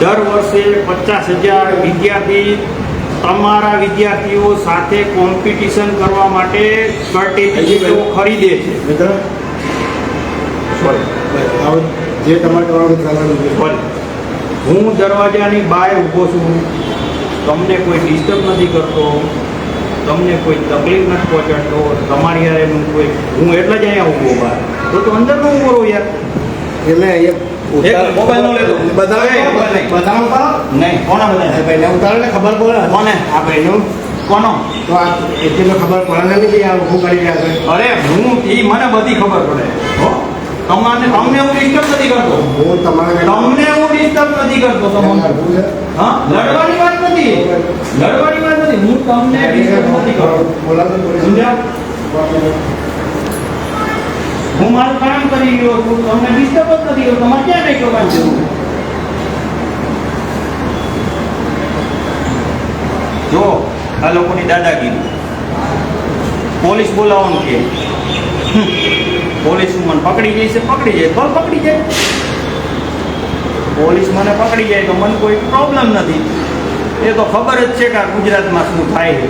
દર વર્ષે પચાસ હજાર વિદ્યાર્થી તમારા વિદ્યાર્થીઓ સાથે કોમ્પિટિશન કરવા માટે સર્ટિફિકેટો ખરીદે છે. જે તમારે હું દરવાજાની બહાર ઊભો છું. તમને કોઈ ડિસ્ટર્બ નથી કરતો. તમને કોઈ તકલીફ નથી પહોંચાડતો. તમારી યાર એનું કોઈ હું એટલે જ અહીંયા ઊભો બહાર. તો તો અંદર નો ઊભો રહું યાર. એટલે અહીંયા એ, કોના એ તો આ એટલી ખબર પડે ને કે આ શું કરી રહ્યા છે. અરે હું ઈ મને બધી ખબર પડે. હો? તમને તમને હું ડિસ્ટર્બ નથી કરતો? હું તમારે તમને હું ડિસ્ટર્બ નથી કરતો તમને? હું લડવાની વાત નથી. લડવાની વાત નથી. હું તમને ડિસ્ટર્બ નથી કરતો. પોલીસ સમજ્યા? હું મારું કામ કરી રહ્યો છું તમને ડિસ્ટર્બ જ નથી રહ્યો તમારે ક્યાં કઈ કરવાની જરૂર જો, આ લોકોની દાદાગીરી. પોલીસ બોલાવવાનું કે. પોલીસ મને પકડી જાય છે, પકડી જાય. તો પકડી જાય. પોલીસ મને પકડી જાય તો મને કોઈ પ્રોબ્લેમ નથી. એ તો ખબર જ છે કે આ ગુજરાતમાં શું થાય છે.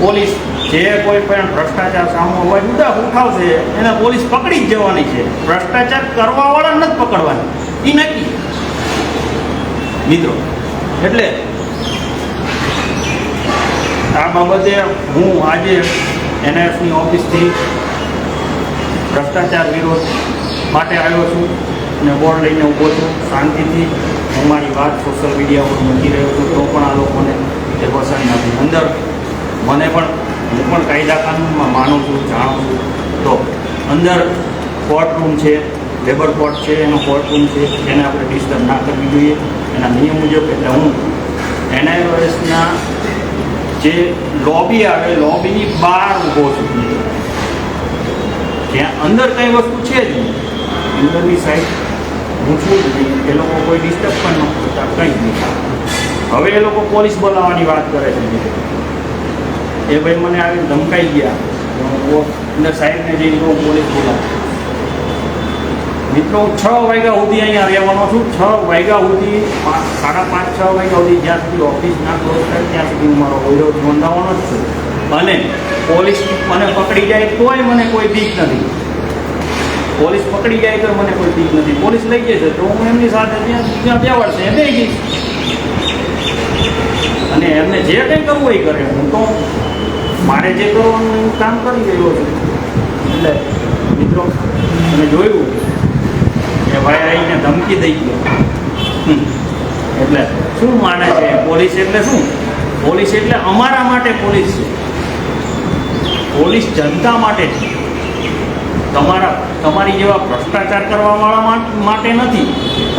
પોલીસ જે કોઈ પણ ભ્રષ્ટાચાર સામો હોય ઉઠા ઉઠાવશે. એને પોલીસ પકડી જ જવાની છે. ભ્રષ્ટાચાર કરવાવાળા નથી પકડવાની. એ નક્કી. મિત્રો, એટલે આ બાબતે હું આજે એનએફની ઓફિસથી ભ્રષ્ટાચાર વિરોધ માટે આવ્યો છું અને બોર્ડ લઈને ઊભો છું. શાંતિથી હું મારી વાત સોશિયલ મીડિયા પર મૂકી રહ્યો છું. તો પણ આ લોકોને એ પસંદ નથી અંદર મને પણ, હું પણ કાયદા કાનૂનમાં માનું છું, જાણું છું. તો અંદર કોર્ટ રૂમ છે લેબર કોર્ટ છે, એનો કોર્ટ રૂમ છે, એને આપણે ડિસ્ટર્બ ના કરવી જોઈએ. એના નિયમ મુજબ એટલે હું એનઆઈઓએસના જે લોબી આવે લોબીની બહાર ઊભો છું. ત્યાં અંદર કંઈ વસ્તુ છે જ નહીં. અંદરની સાઈડ હું છું જ નહીં. એ લોકો કોઈ ડિસ્ટર્બ પણ ન કરતા, કંઈ નહીં. હવે એ લોકો પોલીસ બોલાવવાની વાત કરે છે. એ ભાઈ મને આવીને ધમકાઈ ગયા. અને સાહેબને જઈને કહું, પોલીસ બોલા મિત્રો, હું છ વાગ્યા સુધી અહીંયા રહેવાનો છું. છ વાગ્યા સુધી સાડા પાંચ, છ વાગ્યા સુધી જ્યાં સુધી ઓફિસ ના ક્લોઝ થાય ત્યાં સુધી હું મારો ઓઈલો નોંધાવવાનો જ છું. અને પોલીસ મને પકડી જાય તોય મને કોઈ બીક નથી. પોલીસ પકડી જાય તો મને કોઈ બીક નથી. પોલીસ લઈ જશે તો હું એમની સાથે ત્યાં ત્યાં બેવડશે. એમ જઈશ. અને એમને જે કંઈ કરવું એ કરે. હું તો મારે જે કરવાનું હું કામ કરી રહ્યો છું. એટલે મિત્રો મેં જોયું કે ભાઈ આવીને ધમકી દઈ ગયો. એટલે શું માને છે? પોલીસ એટલે શું? પોલીસ એટલે અમારા માટે પોલીસ છે. પોલીસ જનતા માટે છે તમારા, તમારી જેવા ભ્રષ્ટાચાર કરવાવાળા માટે નથી.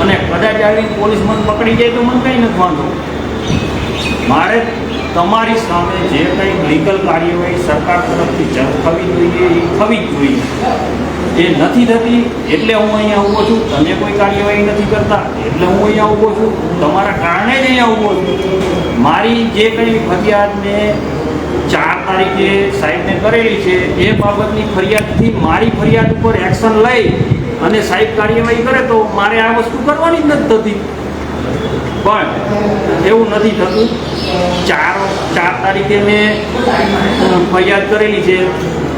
અને કદાચ આવી પોલીસ મને પકડી જાય તો મને કંઈ નથી વાંધો. મારે તમારી સામે જે કંઈ લીગલ કાર્યવાહી સરકાર તરફથી થવી જોઈએ, એ થવી જ જોઈએ. એ નથી થતી એટલે હું અહીંયા ઊભો છું. તમે કોઈ કાર્યવાહી નથી કરતા એટલે હું અહીંયા ઊભો છું. તમારા કારણે જ અહીંયા ઊભો છું. મારી જે કંઈ ફરિયાદ મેં ચાર તારીખે સાહેબને કરેલી છે, એ બાબતની ફરિયાદથી મારી ફરિયાદ ઉપર એક્શન લઈ અને સાહેબ કાર્યવાહી કરે તો મારે આ વસ્તુ કરવાની જ નથી થતી. પણ એવું નથી થતું. ચાર ચાર તારીખે મેં ફરિયાદ કરેલી છે.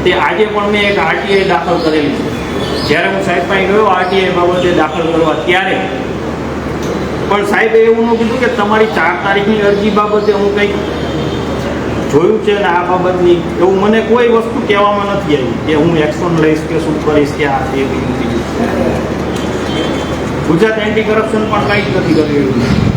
તે આજે પણ મેં એક આરટીઆઈ દાખલ કરેલી છે. જ્યારે હું સાહેબ પાસે ગયો આરટીઆઈ બાબતે દાખલ કરવા ત્યારે. પણ સાહેબે એવું ન કીધું કે તમારી ચાર તારીખની અરજી બાબતે હું કંઈક જોયું છે ને આ બાબતની. એવું મને કોઈ વસ્તુ કહેવામાં નથી આવી કે હું એક્શન લઈશ કે શું કરીશ કે આ તે બીજું બીજું ગુજરાત એન્ટી કરપ્શન પણ કંઈ જ નથી કરી રહ્યું